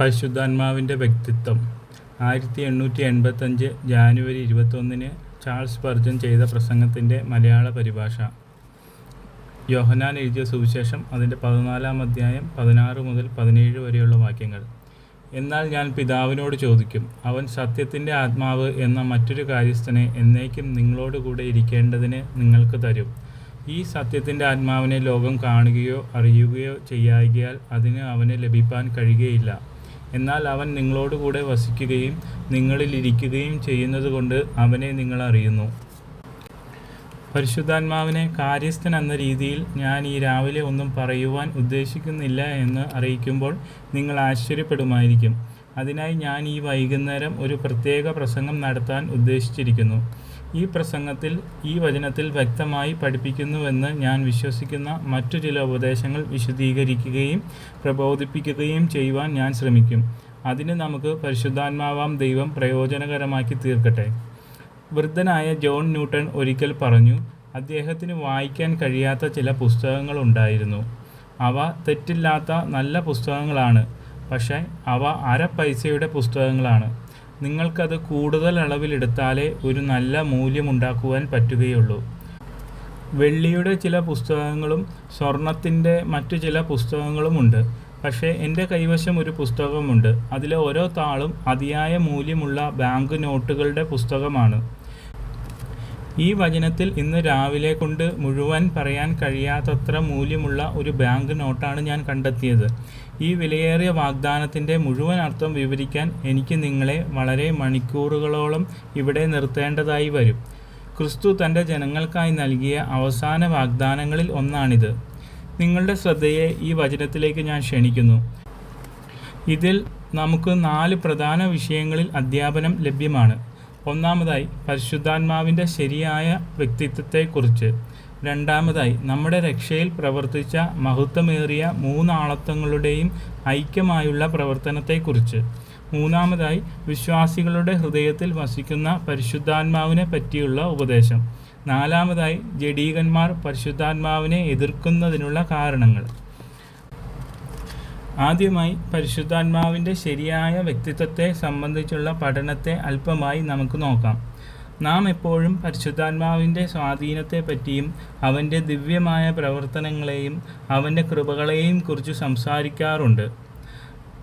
പരിശുദ്ധാത്മാവിന്റെ വ്യക്തിത്വം. ആയിരത്തി എണ്ണൂറ്റി എൺപത്തഞ്ച് ജാനുവരി ഇരുപത്തൊന്നിന് ചാൾസ് പർജൻ ചെയ്ത പ്രസംഗത്തിന്റെ മലയാള പരിഭാഷ. യോഹനാൻ എഴുതിയ സുവിശേഷം അതിന്റെ പതിനാലാം അധ്യായം പതിനാറ് മുതൽ പതിനേഴ് വരെയുള്ള വാക്യങ്ങൾ. എന്നാൽ ഞാൻ പിതാവിനോട് ചോദിക്കും അവൻ സത്യത്തിന്റെ ആത്മാവ് എന്ന മറ്റൊരു കാര്യസ്ഥനെ എന്നേക്കും നിങ്ങളോട് കൂടെ ഇരിക്കേണ്ടതിന് നിങ്ങൾക്ക് തരും. ഈ സത്യത്തിന്റെ ആത്മാവിനെ ലോകം കാണുകയോ അറിയുകയോ ചെയ്യായികയാൽ അതിന് അവന് ലഭിപ്പാൻ കഴിയുകയില്ല. എന്നാൽ അവൻ നിങ്ങളോടുകൂടെ വസിക്കുകയും നിങ്ങളിൽ ഇരിക്കുകയും ചെയ്യുന്നതുകൊണ്ട് അവനെ നിങ്ങൾ അറിയുന്നു. പരിശുദ്ധാത്മാവിനെ കാര്യസ്ഥൻ എന്ന രീതിയിൽ ഞാൻ ഈ രാവിലെ ഒന്നും പറയുവാൻ ഉദ്ദേശിക്കുന്നില്ല എന്ന് അറിയിക്കുമ്പോൾ നിങ്ങൾ ആശ്ചര്യപ്പെടുമായിരിക്കും. അതിനായി ഞാൻ ഈ വൈകുന്നേരം ഒരു പ്രത്യേക പ്രസംഗം നടത്താൻ ഉദ്ദേശിച്ചിരിക്കുന്നു. ഈ പ്രസംഗത്തിൽ ഈ വചനത്തിൽ വ്യക്തമായി പഠിപ്പിക്കുന്നുവെന്ന് ഞാൻ വിശ്വസിക്കുന്ന മറ്റു ചില ഉപദേശങ്ങൾ വിശദീകരിക്കുകയും പ്രബോധിപ്പിക്കുകയും ചെയ്യുവാൻ ഞാൻ ശ്രമിക്കും. അതിന് നമുക്ക് പരിശുദ്ധാത്മാവാം ദൈവം പ്രയോജനകരമാക്കി തീർക്കട്ടെ. വൃദ്ധനായ ജോൺ ന്യൂട്ടൺ ഒരിക്കൽ പറഞ്ഞു അദ്ദേഹത്തിന് വായിക്കാൻ കഴിയാത്ത ചില പുസ്തകങ്ങൾ ഉണ്ടായിരുന്നു. അവ തെറ്റില്ലാത്ത നല്ല പുസ്തകങ്ങളാണ്. പക്ഷേ അവ അര പൈസയുടെ പുസ്തകങ്ങളാണ്. നിങ്ങൾക്കത് കൂടുതൽ അളവിലെടുത്താലേ ഒരു നല്ല മൂല്യമുണ്ടാക്കുവാൻ പറ്റുകയുള്ളൂ. വെള്ളിയുടെ ചില പുസ്തകങ്ങളും സ്വർണത്തിന്റെ മറ്റു ചില പുസ്തകങ്ങളുമുണ്ട്. പക്ഷേ എന്റെ കൈവശം ഒരു പുസ്തകമുണ്ട്. അതിലെ ഓരോ താളും അതിയായ മൂല്യമുള്ള ബാങ്ക് നോട്ടുകളുടെ പുസ്തകമാണ്. ഈ വചനത്തിൽ ഇന്ന് രാവിലെ കൊണ്ട് മുഴുവൻ പറയാൻ കഴിയാത്തത്ര മൂല്യമുള്ള ഒരു ബാങ്ക് നോട്ടാണ് ഞാൻ കണ്ടെത്തിയത്. ഈ വിലയേറിയ വാഗ്ദാനത്തിന്റെ മുഴുവൻ അർത്ഥം വിവരിക്കാൻ എനിക്ക് നിങ്ങളെ വളരെ മണിക്കൂറുകളോളം ഇവിടെ നിർത്തേണ്ടതായി വരും. ക്രിസ്തു തന്റെ ജനങ്ങൾക്കായി നൽകിയ അവസാന വാഗ്ദാനങ്ങളിൽ ഒന്നാണിത്. നിങ്ങളുടെ ശ്രദ്ധയെ ഈ വചനത്തിലേക്ക് ഞാൻ ക്ഷണിക്കുന്നു. ഇതിൽ നമുക്ക് നാല് പ്രധാന വിഷയങ്ങളിൽ അധ്യാപനം ലഭ്യമാണ്. ഒന്നാമതായി പരിശുദ്ധാത്മാവിന്റെ ശരിയായ വ്യക്തിത്വത്തെക്കുറിച്ച്. രണ്ടാമതായി നമ്മുടെ രക്ഷയിൽ പ്രവർത്തിച്ച മഹത്വമേറിയ മൂന്നാളത്വങ്ങളുടെയും ഐക്യമായുള്ള പ്രവർത്തനത്തെക്കുറിച്ച്. മൂന്നാമതായി വിശ്വാസികളുടെ ഹൃദയത്തിൽ വസിക്കുന്ന പരിശുദ്ധാത്മാവിനെ പറ്റിയുള്ള ഉപദേശം. നാലാമതായി ജഡീകന്മാർ പരിശുദ്ധാത്മാവിനെ എതിർക്കുന്നതിനുള്ള കാരണങ്ങൾ. ആദ്യമായി പരിശുദ്ധാത്മാവിന്റെ ശരിയായ വ്യക്തിത്വത്തെ സംബന്ധിച്ചുള്ള പഠനത്തെ അല്പമായി നമുക്ക് നോക്കാം. നാം എപ്പോഴും പരിശുദ്ധാത്മാവിന്റെ സ്വാധീനത്തെപ്പറ്റിയും അവന്റെ ദിവ്യമായ പ്രവർത്തനങ്ങളെയും അവന്റെ കൃപകളെയും കുറിച്ച് സംസാരിക്കാറുണ്ട്.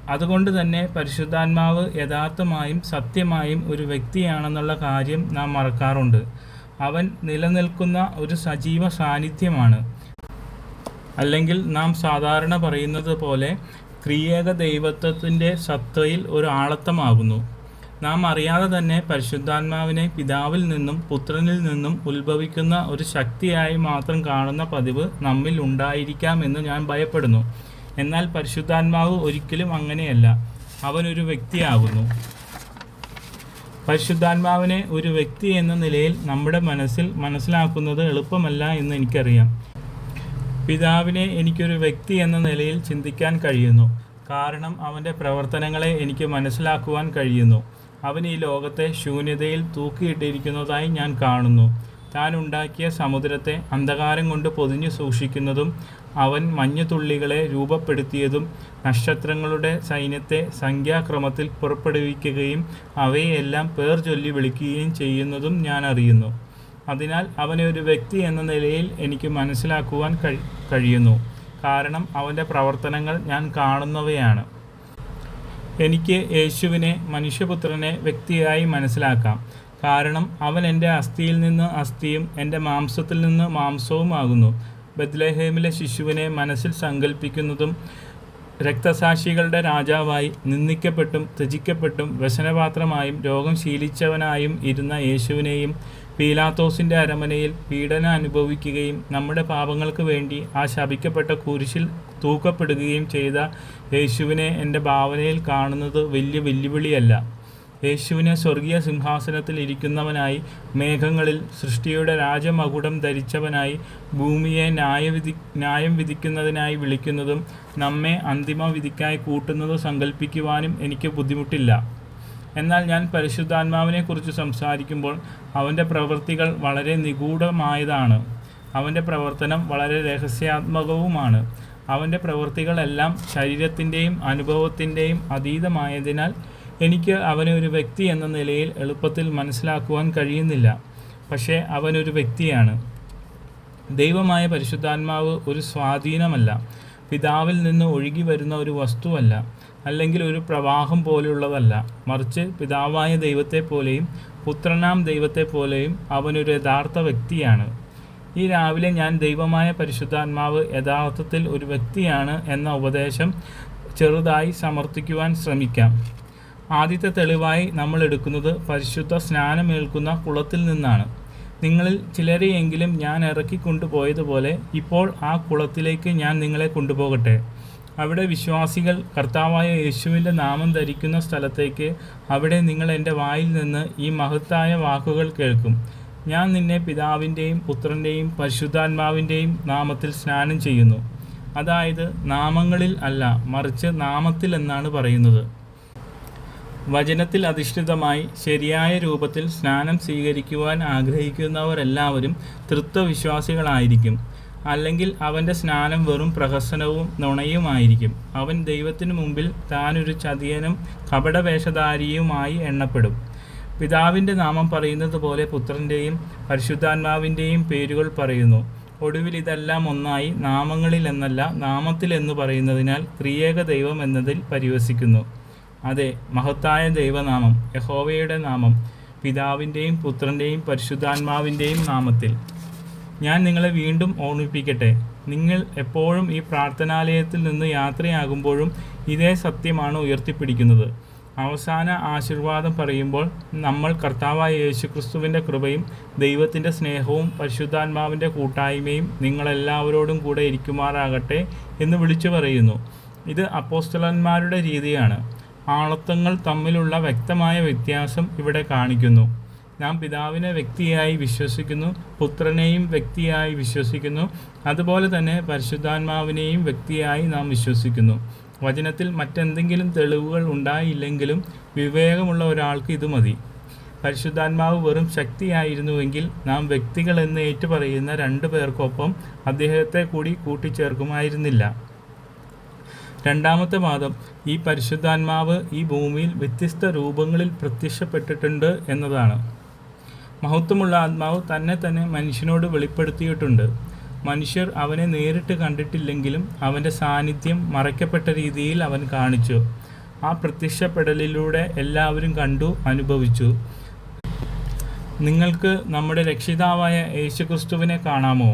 അതുകൊണ്ട് തന്നെ പരിശുദ്ധാത്മാവ് യഥാർത്ഥമായും സത്യമായും ഒരു വ്യക്തിയാണെന്നുള്ള കാര്യം നാം മറക്കാറുണ്ട്. അവൻ നിലനിൽക്കുന്ന ഒരു സജീവ സാന്നിധ്യമാണ്. അല്ലെങ്കിൽ നാം സാധാരണ പറയുന്നത് പോലെ ക്രിയേക ദൈവത്വത്തിന്റെ സത്തയിൽ ഒരു ആളത്തമാകുന്നു. നാം അറിയാതെ തന്നെ പരിശുദ്ധാത്മാവിനെ പിതാവിൽ നിന്നും പുത്രനിൽ നിന്നും ഉത്ഭവിക്കുന്ന ഒരു ശക്തിയായി മാത്രം കാണുന്ന പതിവ് നമ്മിൽ ഉണ്ടായിരിക്കാമെന്ന് ഞാൻ ഭയപ്പെടുന്നു. എന്നാൽ പരിശുദ്ധാത്മാവ് ഒരിക്കലും അങ്ങനെയല്ല. അവനൊരു വ്യക്തിയാകുന്നു. പരിശുദ്ധാത്മാവിനെ ഒരു വ്യക്തി എന്ന നിലയിൽ നമ്മുടെ മനസ്സിൽ മനസ്സിലാക്കുന്നത് എളുപ്പമല്ല എന്ന് എനിക്കറിയാം. പിതാവിനെ എനിക്കൊരു വ്യക്തി എന്ന നിലയിൽ ചിന്തിക്കാൻ കഴിയുന്നു. കാരണം അവന്റെ പ്രവർത്തനങ്ങളെ എനിക്ക് മനസ്സിലാക്കുവാൻ കഴിയുന്നു. അവൻ ഈ ലോകത്തെ ശൂന്യതയിൽ തൂക്കിയിട്ടിരിക്കുന്നതായി ഞാൻ കാണുന്നു. താൻ ഉണ്ടാക്കിയ സമുദ്രത്തെ അന്ധകാരം കൊണ്ട് പൊതിഞ്ഞു സൂക്ഷിക്കുന്നതും അവൻ മഞ്ഞുതുള്ളികളെ രൂപപ്പെടുത്തിയതും നക്ഷത്രങ്ങളുടെ സൈന്യത്തെ സംഖ്യാക്രമത്തിൽ പുറപ്പെടുവിക്കുകയും അവയെല്ലാം പേർ ചൊല്ലി വിളിക്കുകയും ചെയ്യുന്നതും ഞാൻ അറിയുന്നു. അതിനാൽ അവനെ ഒരു വ്യക്തി എന്ന നിലയിൽ എനിക്ക് മനസ്സിലാക്കുവാൻ കഴി കഴിയുന്നു. കാരണം അവന്റെ പ്രവർത്തനങ്ങൾ ഞാൻ കാണുന്നവയാണ്. എനിക്ക് യേശുവിനെ മനുഷ്യപുത്രനെ വ്യക്തിയായി മനസ്സിലാക്കാം. കാരണം അവൻ എന്റെ അസ്ഥിയിൽ നിന്ന് അസ്ഥിയും എന്റെ മാംസത്തിൽ നിന്ന് മാംസവുമാകുന്നു ബദ്ലഹേമിലെ ശിശുവിനെ മനസ്സിൽ സങ്കല്പിക്കുന്നതും രക്തസാക്ഷികളുടെ രാജാവായി നിന്ദിക്കപ്പെട്ടും ത്യജിക്കപ്പെട്ടും വ്യസനപാത്രമായും രോഗം ശീലിച്ചവനായും ഇരുന്ന യേശുവിനെയും പീലാത്തോസിന്റെ അരമനയിൽ പീഡനം അനുഭവിക്കുകയും നമ്മുടെ പാപങ്ങൾക്ക് വേണ്ടി ആ ശപിക്കപ്പെട്ട കുരിശിൽ തൂക്കപ്പെടുകയും ചെയ്ത യേശുവിനെ എന്റെ ഭാവനയിൽ കാണുന്നത് വലിയ വെല്ലുവിളിയല്ല. യേശുവിനെ സ്വർഗീയ സിംഹാസനത്തിൽ ഇരിക്കുന്നവനായി മേഘങ്ങളിൽ സൃഷ്ടിയുടെ രാജമകുടം ധരിച്ചവനായി ഭൂമിയെ ന്യായവിധി ന്യായം വിധിക്കുന്നതിനായി വിളിക്കുന്നതും നമ്മെ അന്തിമ വിധിക്കായി കൂട്ടുന്നതും സങ്കല്പിക്കുവാനും എനിക്ക് ബുദ്ധിമുട്ടില്ല. എന്നാൽ ഞാൻ പരിശുദ്ധാത്മാവിനെക്കുറിച്ച് സംസാരിക്കുമ്പോൾ അവന്റെ പ്രവൃത്തികൾ വളരെ നിഗൂഢമായതാണ്. അവന്റെ പ്രവർത്തനം വളരെ രഹസ്യാത്മകവുമാണ്. അവന്റെ പ്രവൃത്തികളെല്ലാം ശരീരത്തിന്റെയും അനുഭവത്തിന്റെയും അതീതമായതിനാൽ എനിക്ക് അവനെ ഒരു വ്യക്തി എന്ന നിലയിൽ എളുപ്പത്തിൽ മനസ്സിലാക്കുവാൻ കഴിയുന്നില്ല. പക്ഷേ അവനൊരു വ്യക്തിയാണ്. ദൈവമായ പരിശുദ്ധാത്മാവ് ഒരു സ്വാധീനമല്ല. പിതാവിൽ നിന്ന് ഒഴുകി വരുന്ന ഒരു വസ്തുവല്ല അല്ലെങ്കിൽ ഒരു പ്രവാഹം പോലെയുള്ളതല്ല. മറിച്ച് പിതാവായ ദൈവത്തെ പോലെയും പുത്രനാം ദൈവത്തെ പോലെയും അവനൊരു യഥാർത്ഥ വ്യക്തിയാണ്. ഈ രാവിലെ ഞാൻ ദൈവമായ പരിശുദ്ധാത്മാവ് യഥാർത്ഥത്തിൽ ഒരു വ്യക്തിയാണ് എന്ന ഉപദേശം ചെറുതായി സമർത്ഥിക്കുവാൻ ശ്രമിക്കാം. ആദ്യത്തെ തെളിവായി നമ്മൾ എടുക്കുന്നത് പരിശുദ്ധ സ്നാനമേൽക്കുന്ന കുളത്തിൽ നിന്നാണ്. നിങ്ങളിൽ ചിലരെയെങ്കിലും ഞാൻ ഇറക്കി കൊണ്ടുപോയതുപോലെ ഇപ്പോൾ ആ കുളത്തിലേക്ക് ഞാൻ നിങ്ങളെ കൊണ്ടുപോകട്ടെ. അവിടെ വിശ്വാസികൾ കർത്താവായ യേശുവിന്റെ നാമം ധരിക്കുന്ന സ്ഥലത്തേക്ക് അവിടെ നിങ്ങൾ എന്റെ വായിൽ നിന്ന് ഈ മഹത്തായ വാക്കുകൾ കേൾക്കും. ഞാൻ നിന്നെ പിതാവിന്റെയും പുത്രന്റെയും പരിശുദ്ധാത്മാവിന്റെയും നാമത്തിൽ സ്നാനം ചെയ്യുന്നു. അതായത് നാമങ്ങളിൽ അല്ല മറിച്ച് നാമത്തിൽ എന്നാണ് പറയുന്നത്. വചനത്തിൽ അധിഷ്ഠിതമായി ശരിയായ രൂപത്തിൽ സ്നാനം സ്വീകരിക്കുവാൻ ആഗ്രഹിക്കുന്നവരെല്ലാവരും തൃത്വവിശ്വാസികളായിരിക്കും. അല്ലെങ്കിൽ അവന്റെ സ്നാനം വെറും പ്രഹസനവും നുണയുമായിരിക്കും. അവൻ ദൈവത്തിനു മുമ്പിൽ താനൊരു ചതിയനും കപടവേഷധാരിയുമായി എണ്ണപ്പെടും. പിതാവിന്റെ നാമം പറയുന്നത് പോലെ പുത്രന്റെയും പരിശുദ്ധാത്മാവിന്റെയും പേരുകൾ പറയുന്നു. ഒടുവിൽ ഇതെല്ലാം ഒന്നായി നാമങ്ങളിൽ എന്നല്ല നാമത്തിൽ എന്ന് പറയുന്നതിനാൽ ത്രിയേക ദൈവം എന്നതിൽ പരിവസിക്കുന്നു. അതെ മഹത്തായ ദൈവനാമം യഹോവയുടെ നാമം പിതാവിന്റെയും പുത്രന്റെയും പരിശുദ്ധാത്മാവിന്റെയും നാമത്തിൽ. ഞാൻ നിങ്ങളെ വീണ്ടും ഓർമ്മിപ്പിക്കട്ടെ. നിങ്ങൾ എപ്പോഴും ഈ പ്രാർത്ഥനാലയത്തിൽ നിന്ന് യാത്രയാകുമ്പോഴും ഇതേ സത്യമാണ് ഉയർത്തിപ്പിടിക്കുന്നത്. അവസാന ആശീർവാദം പറയുമ്പോൾ നമ്മൾ കർത്താവായ യേശുക്രിസ്തുവിന്റെ കൃപയും ദൈവത്തിന്റെ സ്നേഹവും പരിശുദ്ധാത്മാവിന്റെ കൂട്ടായ്മയും നിങ്ങളെല്ലാവരോടും കൂടെ ഇരിക്കുമാറാകട്ടെ എന്ന് വിളിച്ചു പറയുന്നു. ഇത് അപ്പോസ്റ്റലന്മാരുടെ രീതിയാണ്. ആളത്വങ്ങൾ തമ്മിലുള്ള വ്യക്തമായ വ്യത്യാസം ഇവിടെ കാണിക്കുന്നു. നാം പിതാവിനെ വ്യക്തിയായി വിശ്വസിക്കുന്നു പുത്രനെയും വ്യക്തിയായി വിശ്വസിക്കുന്നു അതുപോലെ തന്നെ പരിശുദ്ധാത്മാവിനെയും വ്യക്തിയായി നാം വിശ്വസിക്കുന്നു. വചനത്തിൽ മറ്റെന്തെങ്കിലും തെളിവുകൾ ഉണ്ടായില്ലെങ്കിലും വിവേകമുള്ള ഒരാൾക്ക് ഇത് മതി. പരിശുദ്ധാത്മാവ് വെറും ശക്തിയായിരുന്നുവെങ്കിൽ നാം വ്യക്തികൾ എന്ന് ഏറ്റുപറയുന്ന രണ്ടു പേർക്കൊപ്പം അദ്ദേഹത്തെ കൂടി കൂട്ടിച്ചേർക്കുമായിരുന്നില്ല. രണ്ടാമത്തെ വാദം ഈ പരിശുദ്ധാത്മാവ് ഈ ഭൂമിയിൽ വ്യത്യസ്ത രൂപങ്ങളിൽ പ്രത്യക്ഷപ്പെട്ടിട്ടുണ്ട് എന്നതാണ്. മഹത്വമുള്ള ആത്മാവ് തന്നെ തന്നെ മനുഷ്യനോട് വെളിപ്പെടുത്തിയിട്ടുണ്ട്. മനുഷ്യർ അവനെ നേരിട്ട് കണ്ടിട്ടില്ലെങ്കിലും അവന്റെ സാന്നിധ്യം മറയ്ക്കപ്പെട്ട രീതിയിൽ അവൻ കാണിച്ചു. ആ പ്രത്യക്ഷപ്പെടലിലൂടെ എല്ലാവരും കണ്ടു അനുഭവിച്ചു. നിങ്ങൾക്ക് നമ്മുടെ രക്ഷിതാവായ യേശുക്രിസ്തുവിനെ കാണാമോ?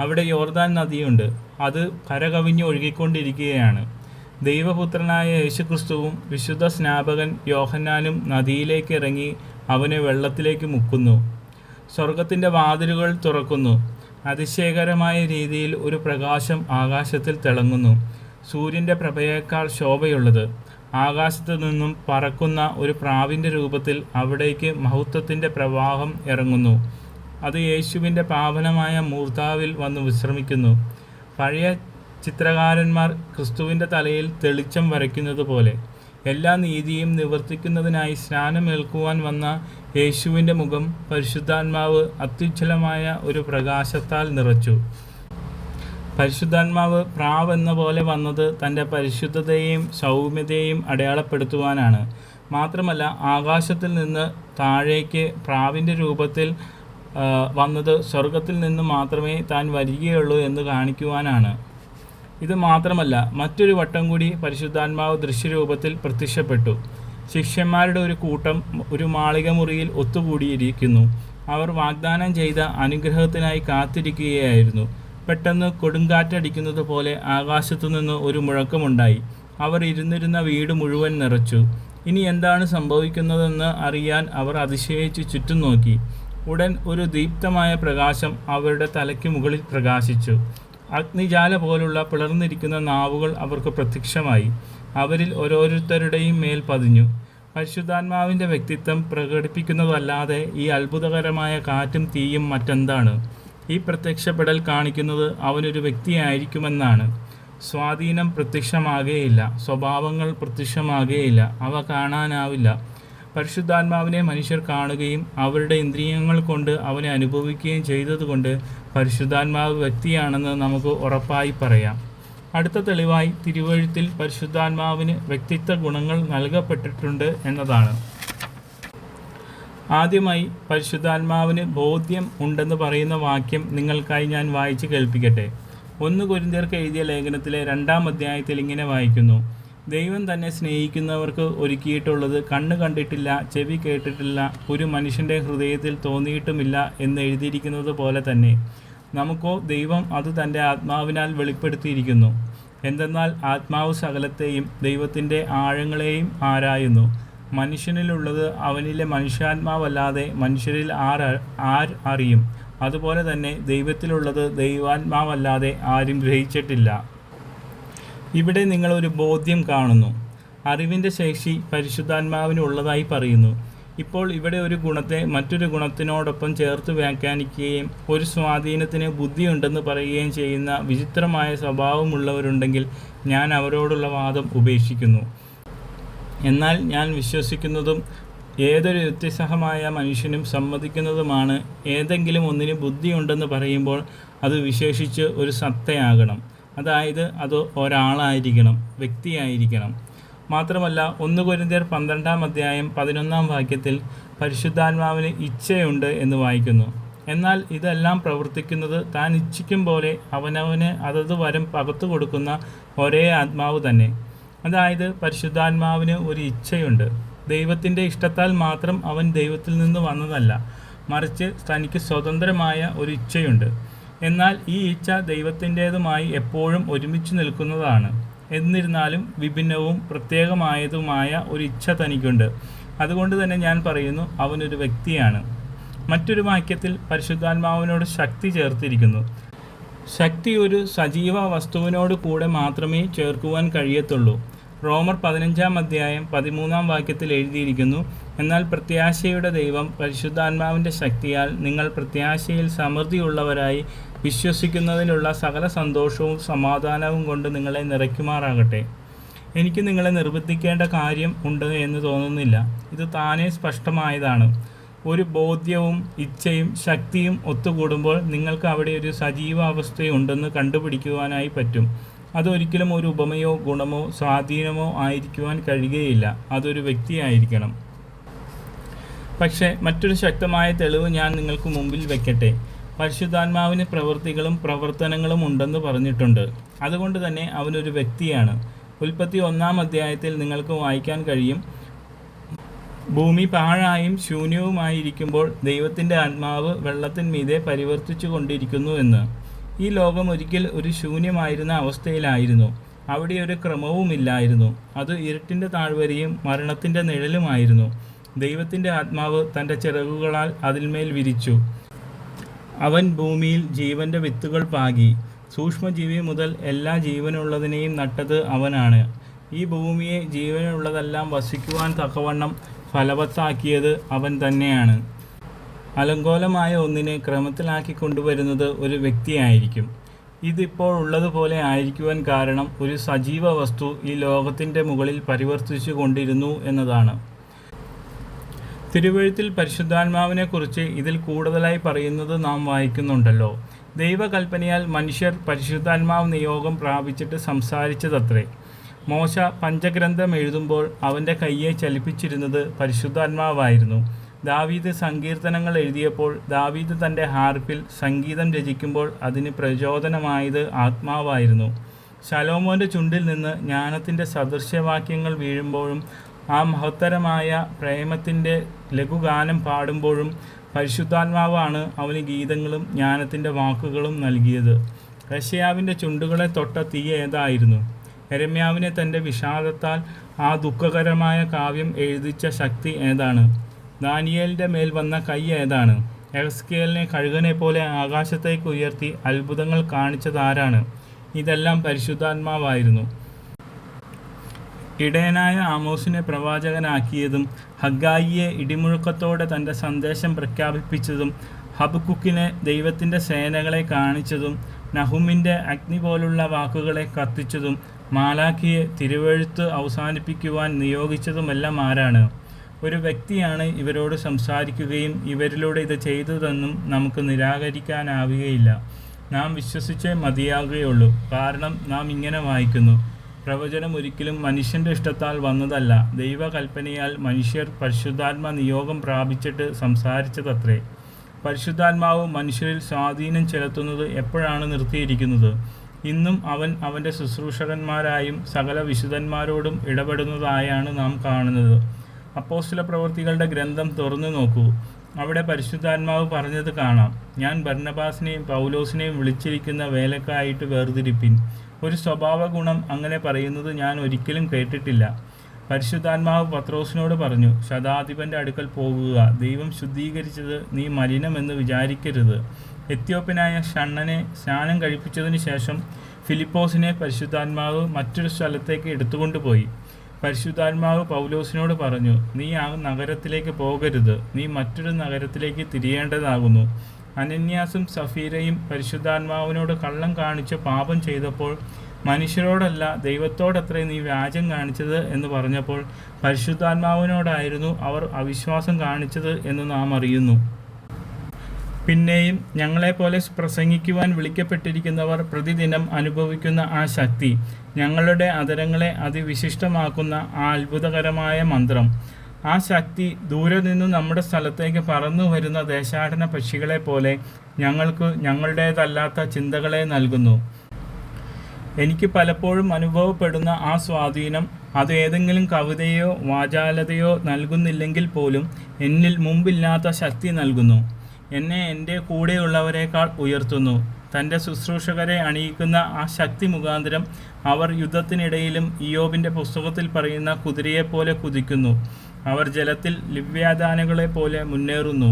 അവിടെ യോർദാൻ നദിയുണ്ട്. അത് കരകവിഞ്ഞ് ഒഴുകിക്കൊണ്ടിരിക്കുകയാണ്. ദൈവപുത്രനായ യേശുക്രിസ്തുവും വിശുദ്ധ സ്നാപകൻ യോഹന്നാനും നദിയിലേക്ക് ഇറങ്ങി അവനെ വെള്ളത്തിലേക്ക് മുക്കുന്നു. സ്വർഗത്തിന്റെ വാതിലുകൾ തുറക്കുന്നു. അതിശയകരമായ രീതിയിൽ ഒരു പ്രകാശം ആകാശത്തിൽ തിളങ്ങുന്നു. സൂര്യന്റെ പ്രഭയേക്കാൾ ശോഭയുള്ളത്. ആകാശത്തു നിന്നും പറക്കുന്ന ഒരു പ്രാവിന്റെ രൂപത്തിൽ അവിടേക്ക് മഹത്വത്തിന്റെ പ്രവാഹം ഇറങ്ങുന്നു. അത് യേശുവിന്റെ പാവനമായ മൂർത്താവിൽ വന്ന് വിശ്രമിക്കുന്നു. പഴയ ചിത്രകാരന്മാർ ക്രിസ്തുവിന്റെ തലയിൽ തെളിച്ചം വരയ്ക്കുന്നത് പോലെ എല്ലാ നീതിയും നിവർത്തിക്കുന്നതിനായി സ്നാനമേൽക്കുവാൻ വന്ന യേശുവിന്റെ മുഖം പരിശുദ്ധാത്മാവ് അത്യുജ്വലമായ ഒരു പ്രകാശത്താൽ നിറച്ചു. പരിശുദ്ധാത്മാവ് പ്രാവ് എന്ന പോലെ വന്നത് തന്റെ പരിശുദ്ധതയെയും സൗമ്യതയെയും അടയാളപ്പെടുത്തുവാനാണ്. മാത്രമല്ല ആകാശത്തിൽ നിന്ന് താഴേക്ക് പ്രാവിന്റെ രൂപത്തിൽ വന്നത് സ്വർഗത്തിൽ നിന്ന് മാത്രമേ താൻ വരികയുള്ളൂ എന്ന് കാണിക്കുവാനാണ്. ഇത് മാത്രമല്ല മറ്റൊരു വട്ടം കൂടി പരിശുദ്ധാത്മാവ് ദൃശ്യരൂപത്തിൽ പ്രത്യക്ഷപ്പെട്ടു. ശിഷ്യന്മാരുടെ ഒരു കൂട്ടം ഒരു മാളിക മുറിയിൽ ഒത്തുകൂടിയിരിക്കുന്നു. അവർ വാഗ്ദാനം ചെയ്ത അനുഗ്രഹത്തിനായി കാത്തിരിക്കുകയായിരുന്നു. പെട്ടെന്ന് കൊടുങ്കാറ്റടിക്കുന്നത് പോലെ ആകാശത്തുനിന്ന് ഒരു മുഴക്കമുണ്ടായി. അവർ ഇരുന്നിരുന്ന വീട് മുഴുവൻ നിറച്ചു. ഇനി എന്താണ് സംഭവിക്കുന്നതെന്ന് അറിയാൻ അവർ അതിശയിച്ച് ചുറ്റും നോക്കി. ഉടൻ ഒരു ദീപ്തമായ പ്രകാശം അവരുടെ തലയ്ക്ക് മുകളിൽ പ്രകാശിച്ചു. അഗ്നിജാല പോലുള്ള പിളർന്നിരിക്കുന്ന നാവുകൾ അവർക്ക് പ്രത്യക്ഷമായി. അവരിൽ ഓരോരുത്തരുടെയും മേൽ പതിഞ്ഞു. പരിശുദ്ധാത്മാവിന്റെ വ്യക്തിത്വം പ്രകടിപ്പിക്കുന്നതല്ലാതെ ഈ അത്ഭുതകരമായ കാറ്റും തീയും മറ്റെന്താണ്? ഈ പ്രത്യക്ഷപ്പെടൽ കാണിക്കുന്നത് അവനൊരു വ്യക്തിയായിരിക്കുമെന്നാണ്. സ്വാധീനം പ്രത്യക്ഷമാകുകയില്ല സ്വഭാവങ്ങൾ പ്രത്യക്ഷമാകുകയില്ല അവ കാണാനാവില്ല. പരിശുദ്ധാത്മാവിനെ മനുഷ്യർ കാണുകയും അവരുടെ ഇന്ദ്രിയങ്ങൾ കൊണ്ട് അവനെ അനുഭവിക്കുകയും ചെയ്തതുകൊണ്ട് പരിശുദ്ധാത്മാവ് വ്യക്തിയാണെന്ന് നമുക്ക് ഉറപ്പായി പറയാം. അടുത്ത തെളിവായി തിരുവഴുത്തിൽ പരിശുദ്ധാത്മാവിന് വ്യക്തിത്വ ഗുണങ്ങൾ നൽകപ്പെട്ടിട്ടുണ്ട് എന്നതാണ്. ആദ്യമായി പരിശുദ്ധാത്മാവിന് ബോധ്യം ഉണ്ടെന്ന് പറയുന്ന വാക്യം നിങ്ങൾക്കായി ഞാൻ വായിച്ച് കേൾപ്പിക്കട്ടെ. ഒന്ന് കുരിന്തിയർക്ക് എഴുതിയ ലേഖനത്തിലെ രണ്ടാം അധ്യായത്തിൽ ഇങ്ങനെ വായിക്കുന്നു. ദൈവം തന്നെ സ്നേഹിക്കുന്നവർക്ക് ഒരുക്കിയിട്ടുള്ളത് കണ്ണ് കണ്ടിട്ടില്ല ചെവി കേട്ടിട്ടില്ല ഒരു മനുഷ്യന്റെ ഹൃദയത്തിൽ തോന്നിയിട്ടുമില്ല എന്ന് എഴുതിയിരിക്കുന്നത് പോലെ തന്നെ. നമുക്കോ ദൈവം അത് തന്റെ ആത്മാവിനാൽ വെളിപ്പെടുത്തിയിരിക്കുന്നു. എന്തെന്നാൽ ആത്മാവ് സകലത്തെയും ദൈവത്തിന്റെ ആഴങ്ങളെയും ആരായുന്നു. മനുഷ്യനിലുള്ളത് അവനിലെ മനുഷ്യാത്മാവല്ലാതെ മനുഷ്യരിൽ ആർ ആർ അറിയും. അതുപോലെ തന്നെ ദൈവത്തിലുള്ളത് ദൈവാത്മാവല്ലാതെ ആരും ഗ്രഹിച്ചിട്ടില്ല. ഇവിടെ നിങ്ങൾ ഒരു ബോധ്യം കാണുന്നു. അറിവിന്റെ ശേഷി പരിശുദ്ധാത്മാവിന് ഉള്ളതായി പറയുന്നു. ഇപ്പോൾ ഇവിടെ ഒരു ഗുണത്തെ മറ്റൊരു ഗുണത്തിനോടൊപ്പം ചേർത്ത് വ്യാഖ്യാനിക്കുകയും ഒരു സ്വാധീനത്തിന് ബുദ്ധിയുണ്ടെന്ന് പറയുകയും ചെയ്യുന്ന വിചിത്രമായ സ്വഭാവമുള്ളവരുണ്ടെങ്കിൽ ഞാൻ അവരോടുള്ള വാദം ഉപേക്ഷിക്കുന്നു. എന്നാൽ ഞാൻ വിശ്വസിക്കുന്നതും ഏതൊരു യുക്തിസഹമായ മനുഷ്യനും സമ്മതിക്കുന്നതുമാണ്. ഏതെങ്കിലും ഒന്നിന് ബുദ്ധിയുണ്ടെന്ന് പറയുമ്പോൾ അത് വിശേഷിച്ച് ഒരു സത്തയാകണം. അതായത് അത് ഒരാളായിരിക്കണം വ്യക്തിയായിരിക്കണം. മാത്രമല്ല ഒന്ന് കൊരിന്ത്യർ പന്ത്രണ്ടാം അധ്യായം പതിനൊന്നാം വാക്യത്തിൽ പരിശുദ്ധാത്മാവിന് ഇച്ഛയുണ്ട് എന്ന് വായിക്കുന്നു. എന്നാൽ ഇതെല്ലാം പ്രവർത്തിക്കുന്നത് താൻ ഇച്ഛിക്കും പോലെ അവനവന് അതത് വരം പകർത്തു കൊടുക്കുന്ന ഒരേ ആത്മാവ് തന്നെ. അതായത് പരിശുദ്ധാത്മാവിന് ഒരു ഇച്ഛയുണ്ട്. ദൈവത്തിന്റെ ഇഷ്ടത്താൽ മാത്രം അവൻ ദൈവത്തിൽ നിന്ന് വന്നതല്ല മറിച്ച് തനിക്ക് സ്വതന്ത്രമായ ഒരു ഇച്ഛയുണ്ട്. എന്നാൽ ഈ ഇച്ഛ ദൈവത്തിന്റേതുമായി എപ്പോഴും ഒരുമിച്ച് നിൽക്കുന്നതാണ്. എന്നിരുന്നാലും വിഭിന്നവും പ്രത്യേകമായതുമായ ഒരു ഇച്ഛ തനിക്കുണ്ട്. അതുകൊണ്ട് തന്നെ ഞാൻ പറയുന്നു അവനൊരു വ്യക്തിയാണ്. മറ്റൊരു വാക്യത്തിൽ പരിശുദ്ധാത്മാവിനോട് ശക്തി ചേർത്തിരിക്കുന്നു. ശക്തി ഒരു സജീവ വസ്തുവിനോട് കൂടെ മാത്രമേ ചേർക്കുവാൻ കഴിയത്തുള്ളൂ. റോമർ പതിനഞ്ചാം അധ്യായം പതിമൂന്നാം വാക്യത്തിൽ എഴുതിയിരിക്കുന്നു എന്നാൽ പ്രത്യാശയുടെ ദൈവം പരിശുദ്ധാത്മാവിന്റെ ശക്തിയാൽ നിങ്ങൾ പ്രത്യാശയിൽ സമൃദ്ധിയുള്ളവരായി വിശ്വസിക്കുന്നതിലുള്ള സകല സന്തോഷവും സമാധാനവും കൊണ്ട് നിങ്ങളെ നിറയ്ക്കുമാറാകട്ടെ. എനിക്ക് നിങ്ങളെ നിർബന്ധിക്കേണ്ട കാര്യം ഉണ്ട് എന്ന് തോന്നുന്നില്ല. ഇത് താനേ സ്പഷ്ടമായതാണ്. ഒരു ബോധ്യവും ഇച്ഛയും ശക്തിയും ഒത്തുകൂടുമ്പോൾ നിങ്ങൾക്ക് അവിടെ ഒരു സജീവ അവസ്ഥയുണ്ടെന്ന് കണ്ടുപിടിക്കുവാനായി പറ്റും. അതൊരിക്കലും ഒരു ഉപമയോ ഗുണമോ സ്വാധീനമോ ആയിരിക്കുവാൻ കഴിയുകയില്ല. അതൊരു വ്യക്തിയായിരിക്കണം. പക്ഷേ മറ്റൊരു ശക്തമായ തെളിവ് ഞാൻ നിങ്ങൾക്ക് മുമ്പിൽ വെക്കട്ടെ. പരിശുദ്ധാത്മാവിന് പ്രവൃത്തികളും പ്രവർത്തനങ്ങളും ഉണ്ടെന്ന് പറഞ്ഞിട്ടുണ്ട്. അതുകൊണ്ട് തന്നെ അവനൊരു വ്യക്തിയാണ്. ഉൽപ്പത്തി ഒന്നാം അധ്യായത്തിൽ നിങ്ങൾക്ക് വായിക്കാൻ കഴിയും. ഭൂമി പാഴായും ശൂന്യവുമായിരിക്കുമ്പോൾ ദൈവത്തിന്റെ ആത്മാവ് വെള്ളത്തിന്മീതെ പരിവർത്തിച്ചു കൊണ്ടിരിക്കുന്നു എന്ന്. ഈ ലോകം ഒരിക്കൽ ഒരു ശൂന്യമായിരുന്ന അവസ്ഥയിലായിരുന്നു. അവിടെ ഒരു ക്രമവുമില്ലായിരുന്നു. അത് ഇരുട്ടിന്റെ താഴ്വരയും മരണത്തിന്റെ നിഴലുമായിരുന്നു. ദൈവത്തിന്റെ ആത്മാവ് തന്റെ ചിറകുകളാൽ അതിന്മേൽ വിരിച്ചു. അവൻ ഭൂമിയിൽ ജീവന്റെ വിത്തുകൾ പാകി. സൂക്ഷ്മജീവി മുതൽ എല്ലാ ജീവനുള്ളതിനെയും നട്ടത് അവനാണ്. ഈ ഭൂമിയെ ജീവനുള്ളതെല്ലാം വസിക്കുവാൻ തക്കവണ്ണം ഫലവത്താക്കിയത് അവൻ തന്നെയാണ്. അലങ്കോലമായ ഒന്നിനെ ക്രമത്തിലാക്കി കൊണ്ടുവരുന്നത് ഒരു വ്യക്തിയായിരിക്കും. ഇതിപ്പോൾ ഉള്ളതുപോലെ ആയിരിക്കുവാൻ കാരണം ഒരു സജീവ വസ്തു ഈ ലോകത്തിന്റെ മുകളിൽ പരിവർത്തിച്ചു കൊണ്ടിരുന്നു എന്നതാണ്. തിരുവഴുത്തിൽ പരിശുദ്ധാത്മാവിനെക്കുറിച്ച് ഇതിൽ കൂടുതലായി പറയുന്നത് നാം വായിക്കുന്നുണ്ടല്ലോ. ദൈവകൽപ്പനയാൽ മനുഷ്യർ പരിശുദ്ധാത്മാവ് നിയോഗം പ്രാപിച്ചിട്ട് സംസാരിച്ചതത്രേ. മോശ പഞ്ചഗ്രന്ഥം എഴുതുമ്പോൾ അവന്റെ കയ്യെ ചലിപ്പിച്ചിരുന്നത് പരിശുദ്ധാത്മാവായിരുന്നു. ദാവീദ് സങ്കീർത്തനങ്ങൾ എഴുതിയപ്പോൾ ദാവീദ് തന്റെ ഹാർപ്പിൽ സംഗീതം രചിക്കുമ്പോൾ അതിന് പ്രചോദനമായത് ആത്മാവായിരുന്നു. ശലോമോന്റെ ചുണ്ടിൽ നിന്ന് ജ്ഞാനത്തിന്റെ സദൃശ്യവാക്യങ്ങൾ വീഴുമ്പോഴും ആ മഹത്തരമായ പ്രേമത്തിന്റെ ലഘുഗാനം പാടുമ്പോഴും പരിശുദ്ധാത്മാവാണ് അവന് ഗീതങ്ങളും ജ്ഞാനത്തിന്റെ വാക്കുകളും നൽകിയത്. റഷ്യാവിന്റെ ചുണ്ടുകളെ തൊട്ട തീ ഏതായിരുന്നു? എരമ്യാവിനെ തന്റെ വിഷാദത്താൽ ആ ദുഃഖകരമായ കാവ്യം എഴുതിച്ച ശക്തി ഏതാണ്? ദാനിയേലിന്റെ മേൽ വന്ന കൈ ഏതാണ്? എഹസ്കേലിനെ കഴുകനെ പോലെ ആകാശത്തേക്ക് ഉയർത്തി അത്ഭുതങ്ങൾ കാണിച്ചതാരാണ് ഇതെല്ലാം പരിശുദ്ധാത്മാവായിരുന്നു. ഇടയനായ ആമോസിനെ പ്രവാചകനാക്കിയതും ഹഗായിയെ ഇടിമുഴക്കത്തോടെ തന്റെ സന്ദേശം പ്രഖ്യാപിപ്പിച്ചതും ഹബ്കുക്കിനെ ദൈവത്തിന്റെ സേനകളെ കാണിച്ചതും നഹുമിന്റെ അഗ്നി പോലുള്ള വാക്കുകളെ കത്തിച്ചതും മാലാഖിയെ തിരുവഴുത്ത് അവസാനിപ്പിക്കുവാൻ നിയോഗിച്ചതുമെല്ലാം ആരാണ്? ഒരു വ്യക്തിയാണ് ഇവരോട് സംസാരിക്കുകയും ഇവരിലൂടെ ഇത് ചെയ്തതെന്നും നമുക്ക് നിരാകരിക്കാനാവുകയില്ല. നാം വിശ്വസിച്ചേ മതിയാകുകയുള്ളൂ. കാരണം നാം ഇങ്ങനെ വായിക്കുന്നു. പ്രവചനം ഒരിക്കലും മനുഷ്യന്റെ ഇഷ്ടത്താൽ വന്നതല്ല. ദൈവകൽപ്പനയാൽ മനുഷ്യർ പരിശുദ്ധാത്മ നിയോഗം പ്രാപിച്ചിട്ട് സംസാരിച്ചതത്രേ. പരിശുദ്ധാത്മാവ് മനുഷ്യരിൽ സ്വാധീനം ചെലുത്തുന്നത് എപ്പോഴാണ് നിർത്തിയിരിക്കുന്നത്? ഇന്നും അവൻ അവന്റെ ശുശ്രൂഷകന്മാരായും സകല വിശുദ്ധന്മാരോടും ഇടപെടുന്നതായാണ് നാം കാണുന്നത്. അപ്പോസ്തല പ്രവൃത്തികളുടെ ഗ്രന്ഥം തുറന്നു നോക്കൂ. അവിടെ പരിശുദ്ധാത്മാവ് പറഞ്ഞത് കാണാം. ഞാൻ ഭർണബാസിനെയും പൗലോസിനെയും വിളിച്ചിരിക്കുന്ന വേലക്കായിട്ട് വേർതിരിപ്പിൻ. ഒരു സ്വഭാവ ഗുണം അങ്ങനെ പറയുന്നത് ഞാൻ ഒരിക്കലും കേട്ടിട്ടില്ല. പരിശുദ്ധാത്മാവ് പത്രോസിനോട് പറഞ്ഞു ശതാധിപന്റെ അടുക്കൽ പോകുക. ദൈവം ശുദ്ധീകരിച്ചത് നീ മലിനമെന്ന് വിചാരിക്കരുത്. എത്യോപ്യനായ ഷണ്ണനെ സ്നാനം കഴിപ്പിച്ചതിന് ശേഷം ഫിലിപ്പോസിനെ പരിശുദ്ധാത്മാവ് മറ്റൊരു സ്ഥലത്തേക്ക് എടുത്തുകൊണ്ടുപോയി. പരിശുദ്ധാത്മാവ് പൗലോസിനോട് പറഞ്ഞു നീ ആ നഗരത്തിലേക്ക് പോകരുത്. നീ മറ്റൊരു നഗരത്തിലേക്ക് തിരിയേണ്ടതാകുന്നു. അനന്യാസും സഫീരയും പരിശുദ്ധാത്മാവിനോട് കള്ളം കാണിച്ച് പാപം ചെയ്തപ്പോൾ മനുഷ്യരോടല്ല ദൈവത്തോടത്രേ നീ വ്യാജം കാണിച്ചത് എന്ന് പറഞ്ഞപ്പോൾ പരിശുദ്ധാത്മാവിനോടായിരുന്നു അവർ അവിശ്വാസം കാണിച്ചത് എന്ന് നാം അറിയുന്നു. പിന്നെയും ഞങ്ങളെപ്പോലെ പ്രസംഗിക്കുവാൻ വിളിക്കപ്പെട്ടിരിക്കുന്നവർ പ്രതിദിനം അനുഭവിക്കുന്ന ആ ശക്തി ഞങ്ങളുടെ അതരങ്ങളെ അതിവിശിഷ്ടമാക്കുന്ന ആ അത്ഭുതകരമായ മന്ത്രം. ആ ശക്തി ദൂരെ നിന്ന് നമ്മുടെ സ്ഥലത്തേക്ക് പറന്നു വരുന്ന ദേശാടന പക്ഷികളെ പോലെ ഞങ്ങൾക്ക് ഞങ്ങളുടേതല്ലാത്ത ചിന്തകളെ നൽകുന്നു. എനിക്ക് പലപ്പോഴും അനുഭവപ്പെടുന്ന ആ സ്വാധീനം അത് ഏതെങ്കിലും കവിതയോ വാചാലതയോ നൽകുന്നില്ലെങ്കിൽ പോലും എന്നിൽ മുമ്പില്ലാത്ത ശക്തി നൽകുന്നു. എന്നെ എന്റെ കൂടെയുള്ളവരെക്കാൾ ഉയർത്തുന്നു. തന്റെ ശുശ്രൂഷകരെ അണിയിക്കുന്ന ആ ശക്തി മുഖാന്തരം അവർ യുദ്ധത്തിനിടയിലും ഇയോബിന്റെ പുസ്തകത്തിൽ പറയുന്ന കുതിരയെപ്പോലെ കുതിക്കുന്നു. അവർ ജലത്തിൽ ലിവ്യാദാനകളെ പോലെ മുന്നേറുന്നു.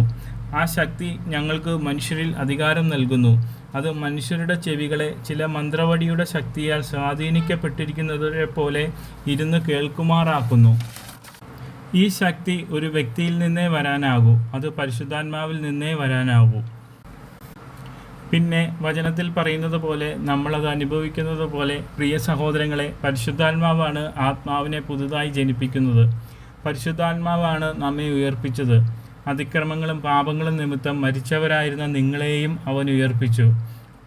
ആ ശക്തി ഞങ്ങൾക്ക് മനുഷ്യരിൽ അധികാരം നൽകുന്നു. അത് മനുഷ്യരുടെ ചെവികളെ ചില മന്ത്രവടിയുടെ ശക്തിയാൽ സ്വാധീനിക്കപ്പെട്ടിരിക്കുന്നതിനെ പോലെ ഇരുന്ന് കേൾക്കുമാറാക്കുന്നു. ഈ ശക്തി ഒരു വ്യക്തിയിൽ നിന്നേ വരാനാകൂ. അത് പരിശുദ്ധാത്മാവിൽ നിന്നേ വരാനാകൂ. പിന്നെ വചനത്തിൽ പറയുന്നത് പോലെ നമ്മളത് അനുഭവിക്കുന്നത് പോലെ പ്രിയ സഹോദരങ്ങളെ പരിശുദ്ധാത്മാവാണ് ആത്മാവിനെ പുതുതായി ജനിപ്പിക്കുന്നത്. പരിശുദ്ധാത്മാവാണ് നമ്മെ ഉയർപ്പിച്ചത്. അതിക്രമങ്ങളും പാപങ്ങളും നിമിത്തം മരിച്ചവരായിരുന്ന നിങ്ങളെയും അവൻ ഉയർപ്പിച്ചു.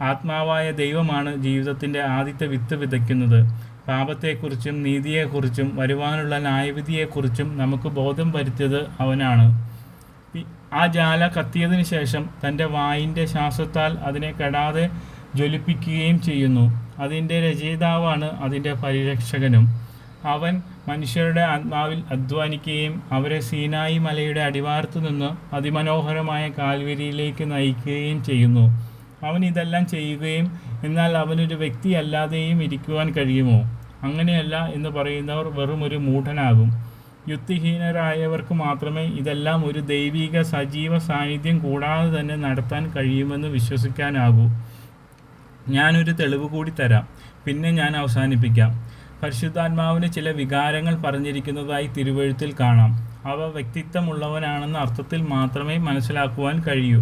ആത്മാവായ ദൈവമാണ് ജീവിതത്തിന്റെ ആദ്യത്തെ വിത്ത് വിതയ്ക്കുന്നത്. പാപത്തെക്കുറിച്ചും നീതിയെക്കുറിച്ചും വരുവാനുള്ള ന്യായവിധിയെക്കുറിച്ചും നമുക്ക് ബോധം വരുത്തിയത് അവനാണ്. ആ ജാല കത്തിയതിനു ശേഷം തന്റെ വായിന്റെ ശ്വാസത്താൽ അതിനെ കെടാതെ ജ്വലിപ്പിക്കുകയും ചെയ്യുന്നു. അതിന്റെ രചയിതാവാണ് അതിന്റെ പരിരക്ഷകനും. അവൻ മനുഷ്യരുടെ ആത്മാവിൽ അധ്വാനിക്കുകയും അവരെ സീനായി മലയുടെ അടിവാരത്തു നിന്ന് അതിമനോഹരമായ കാൽവരിയിലേക്ക് നയിക്കുകയും ചെയ്യുന്നു. അവൻ ഇതെല്ലാം ചെയ്യുകയും എന്നാൽ അവനൊരു വ്യക്തിയല്ലാതെയും ഇരിക്കുവാൻ കഴിയുമോ? അങ്ങനെയല്ല എന്ന് പറയുന്നവർ വെറും ഒരു മൂഢനാകും. യുക്തിഹീനരായവർക്ക് മാത്രമേ ഇതെല്ലാം ഒരു ദൈവിക സജീവ സാന്നിധ്യം കൂടാതെ തന്നെ നടത്താൻ കഴിയുമെന്ന് വിശ്വസിക്കാനാകൂ. ഞാനൊരു തെളിവ് കൂടി തരാം. പിന്നെ ഞാൻ അവസാനിപ്പിക്കാം. പരിശുദ്ധാത്മാവിന് ചില വികാരങ്ങൾ പറഞ്ഞിരിക്കുന്നതായി തിരുവഴുത്തിൽ കാണാം. അവ വ്യക്തിത്വമുള്ളവനാണെന്ന അർത്ഥത്തിൽ മാത്രമേ മനസ്സിലാക്കുവാൻ കഴിയൂ.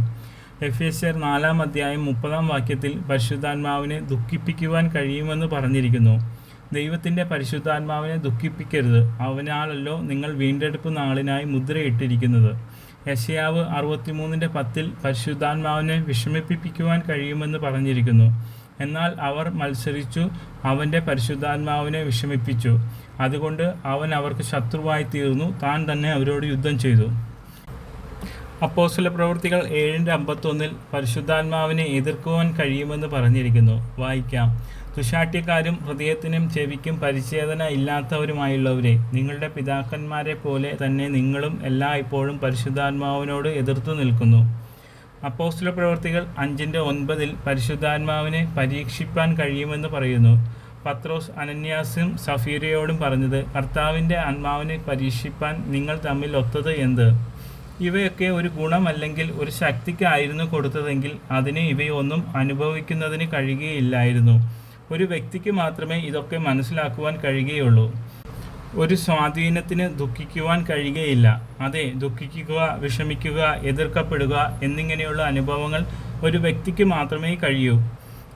എഫ് എസ് ആർ നാലാം അധ്യായം മുപ്പതാം വാക്യത്തിൽ പരിശുദ്ധാത്മാവിനെ ദുഃഖിപ്പിക്കുവാൻ കഴിയുമെന്ന് പറഞ്ഞിരിക്കുന്നു. ദൈവത്തിന്റെ പരിശുദ്ധാത്മാവിനെ ദുഃഖിപ്പിക്കരുത്. അവനാലല്ലോ നിങ്ങൾ വീണ്ടെടുപ്പ് നാളിനായി മുദ്രയിട്ടിരിക്കുന്നത്. യശയാവ് അറുപത്തിമൂന്നിന്റെ പത്തിൽ പരിശുദ്ധാത്മാവിനെ വിഷമിപ്പിക്കുവാൻ കഴിയുമെന്ന് പറഞ്ഞിരിക്കുന്നു. എന്നാൽ അവർ മത്സരിച്ചു അവന്റെ പരിശുദ്ധാത്മാവിനെ വിഷമിപ്പിച്ചു. അതുകൊണ്ട് അവൻ അവർക്ക് ശത്രുവായി തീർന്നു താൻ തന്നെ അവരോട് യുദ്ധം ചെയ്തു. അപ്പോസ്തല പ്രവൃത്തികൾ ഏഴിന്റെ അമ്പത്തൊന്നിൽ പരിശുദ്ധാത്മാവിനെ എതിർക്കുവാൻ കഴിയുമെന്ന് പറഞ്ഞിരിക്കുന്നു. വായിക്കാം. തുഷാട്യക്കാരും ഹൃദയത്തിനും ചെവിക്കും പരിച്ഛേദന ഇല്ലാത്തവരുമായുള്ളവരെ നിങ്ങളുടെ പിതാക്കന്മാരെ പോലെ തന്നെ നിങ്ങളും എല്ലാ എല്ലായ്പ്പോഴും പരിശുദ്ധാത്മാവിനോട് എതിർത്തു നിൽക്കുന്നു. അപ്പോസ്തല പ്രവർത്തികൾ അഞ്ചിന്റെ ഒൻപതിൽ പരിശുദ്ധാത്മാവിനെ പരീക്ഷിപ്പാൻ കഴിയുമെന്ന് പറയുന്നു. പത്രോസ് അനന്യാസും സഫീരയോടും പറഞ്ഞത് കർത്താവിന്റെ ആത്മാവിനെ പരീക്ഷിപ്പാൻ നിങ്ങൾ തമ്മിൽ ഒത്തത് എന്ത്? ഇവയൊക്കെ ഒരു ഗുണമല്ലെങ്കിൽ ഒരു ശക്തിക്കായിരുന്നു കൊടുത്തതെങ്കിൽ അതിന് ഇവയൊന്നും അനുഭവിക്കുന്നതിന് കഴിയുകയില്ലായിരുന്നു. ഒരു വ്യക്തിക്ക് മാത്രമേ ഇതൊക്കെ മനസ്സിലാക്കുവാൻ കഴിയുകയുള്ളൂ. ഒരു സ്വാധീനത്തിന് ദുഃഖിക്കുവാൻ കഴിയുകയില്ല. അതെ ദുഃഖിക്കുക വിഷമിക്കുക എതിർക്കപ്പെടുക എന്നിങ്ങനെയുള്ള അനുഭവങ്ങൾ ഒരു വ്യക്തിക്ക് മാത്രമേ കഴിയൂ.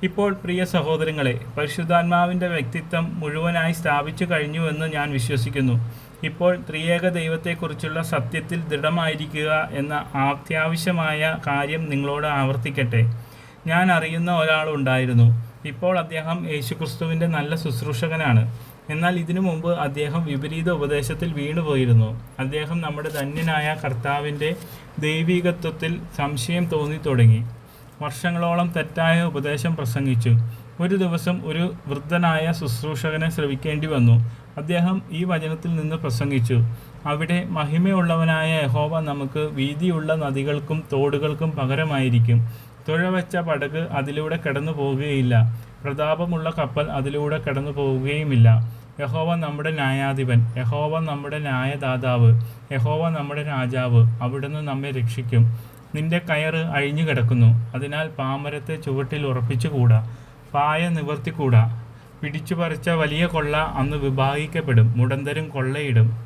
ഇപ്പോൾ പ്രിയ സഹോദരങ്ങളെ പരിശുദ്ധാത്മാവിന്റെ വ്യക്തിത്വം മുഴുവനായി സ്ഥാപിച്ചു കഴിഞ്ഞുവെന്ന് ഞാൻ വിശ്വസിക്കുന്നു. ഇപ്പോൾ ത്രിയേക ദൈവത്തെക്കുറിച്ചുള്ള സത്യത്തിൽ ദൃഢമായിരിക്കുക എന്ന അത്യാവശ്യമായ കാര്യം നിങ്ങളോട് ആവർത്തിക്കട്ടെ. ഞാൻ അറിയുന്ന ഒരാളുണ്ടായിരുന്നു. ഇപ്പോൾ അദ്ദേഹം യേശുക്രിസ്തുവിന്റെ നല്ല ശുശ്രൂഷകനാണ്. എന്നാൽ ഇതിനു മുമ്പ് അദ്ദേഹം വിപരീത ഉപദേശത്തിൽ വീണുപോയിരുന്നു. അദ്ദേഹം നമ്മുടെ ധന്യനായ കർത്താവിന്റെ ദൈവികത്വത്തിൽ സംശയം തോന്നി തുടങ്ങി. വർഷങ്ങളോളം തെറ്റായ ഉപദേശം പ്രസംഗിച്ചു. ഒരു ദിവസം ഒരു വൃദ്ധനായ ശുശ്രൂഷകനെ ശ്രവിക്കേണ്ടി വന്നു. അദ്ദേഹം ഈ വചനത്തിൽ നിന്ന് പ്രസംഗിച്ചു. അവിടെ മഹിമയുള്ളവനായ യഹോവ നമുക്ക് വീതിയുള്ള നദികൾക്കും തോടുകൾക്കും പകരമായിരിക്കും. തുഴവച്ച പടക് അതിലൂടെ കടന്നു പോവുകയില്ല. പ്രതാപമുള്ള കപ്പൽ അതിലൂടെ കടന്നു പോവുകയുമില്ല. യഹോവ നമ്മുടെ ന്യായാധിപൻ. യഹോവ നമ്മുടെ ന്യായദാതാവ്. യഹോവ നമ്മുടെ രാജാവ്. അവിടുന്ന് നമ്മെ രക്ഷിക്കും. നിന്റെ കയറ് അഴിഞ്ഞു കിടക്കുന്നു. അതിനാൽ പാമരത്തെ ചുവട്ടിൽ ഉറപ്പിച്ചുകൂടാ. പായ നിവർത്തിക്കൂടാ. പിടിച്ചു പറിച്ച വലിയ കൊള്ള അന്ന് വിഭാഗിക്കപ്പെടും. മുടന്തരും കൊള്ളയിടും.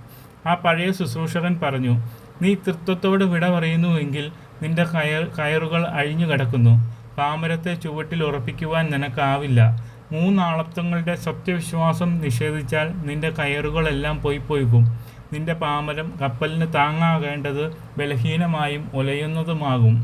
ആ പഴയ ശുശ്രൂഷകൻ പറഞ്ഞു നീ തൃത്വത്തോട് വിട പറയുന്നുവെങ്കിൽ നിന്റെ കയർ കയറുകൾ അഴിഞ്ഞു കിടക്കുന്നു. പാമരത്തെ ചുവട്ടിൽ ഉറപ്പിക്കുവാൻ നിനക്കാവില്ല. മൂന്നാളത്വങ്ങളുടെ സത്യവിശ്വാസം നിഷേധിച്ചാൽ നിന്റെ കയറുകളെല്ലാം പോയി പോയിക്കും. നിന്റെ പാമരം കപ്പലിന് താങ്ങാകേണ്ടത് ബലഹീനമായും ഉലയുന്നതുമാകും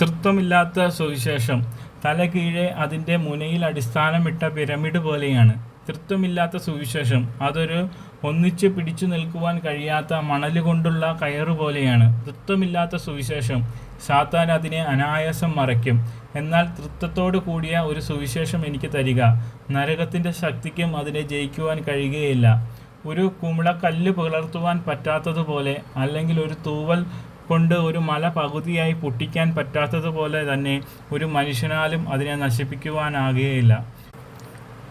തൃത്വമില്ലാത്ത സുവിശേഷം. തല കീഴെ അതിന്റെ മുനയിൽ അടിസ്ഥാനമിട്ട പിരമിഡ് പോലെയാണ്. തൃത്വമില്ലാത്ത സുവിശേഷം. അതൊരു ഒന്നിച്ച് പിടിച്ചു നിൽക്കുവാൻ കഴിയാത്ത മണൽ കൊണ്ടുള്ള കയറ് പോലെയാണ്. തൃത്വമില്ലാത്ത സുവിശേഷം. സാത്താൻ അതിനെ അനായാസം മറയ്ക്കും. എന്നാൽ തൃത്വത്തോടു കൂടിയ ഒരു സുവിശേഷം എനിക്ക് തരിക. നരകത്തിന്റെ ശക്തിക്കും അതിനെ ജയിക്കുവാൻ കഴിയുകയില്ല. ഒരു കുമിളക്കല്ല് പിളർത്തുവാൻ പറ്റാത്തതുപോലെ അല്ലെങ്കിൽ ഒരു തൂവൽ കൊണ്ട് ഒരു മല പകുതിയായി പൊട്ടിക്കാൻ പറ്റാത്തതുപോലെ തന്നെ ഒരു മനുഷ്യനാലും അതിനെ നശിപ്പിക്കുവാനാകുകയില്ല.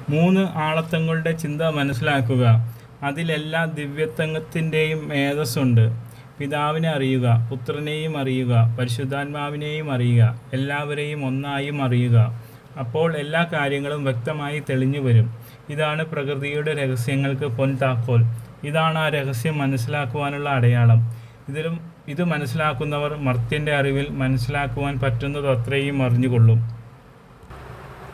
മൂന്ന് ആളത്തങ്ങളുടെ ചിന്ത മനസ്സിലാക്കുക. അതിലെല്ലാ ദിവ്യത്വത്തിന്റെയും മേധസ്സുണ്ട്. പിതാവിനെ അറിയുക പുത്രനെയും അറിയുക പരിശുദ്ധാത്മാവിനെയും അറിയുക എല്ലാവരെയും ഒന്നായും അറിയുക. അപ്പോൾ എല്ലാ കാര്യങ്ങളും വ്യക്തമായി തെളിഞ്ഞു വരും. ഇതാണ് പ്രകൃതിയുടെ രഹസ്യങ്ങൾക്ക് പൊൻതാക്കോൽ. ഇതാണ് ആ രഹസ്യം മനസ്സിലാക്കുവാനുള്ള അടയാളം. ഇതിലും ഇത് മനസ്സിലാക്കുന്നവർ മർത്യന്റെ അറിവിൽ മനസ്സിലാക്കുവാൻ പറ്റുന്നതത്രയും അറിഞ്ഞുകൊള്ളും.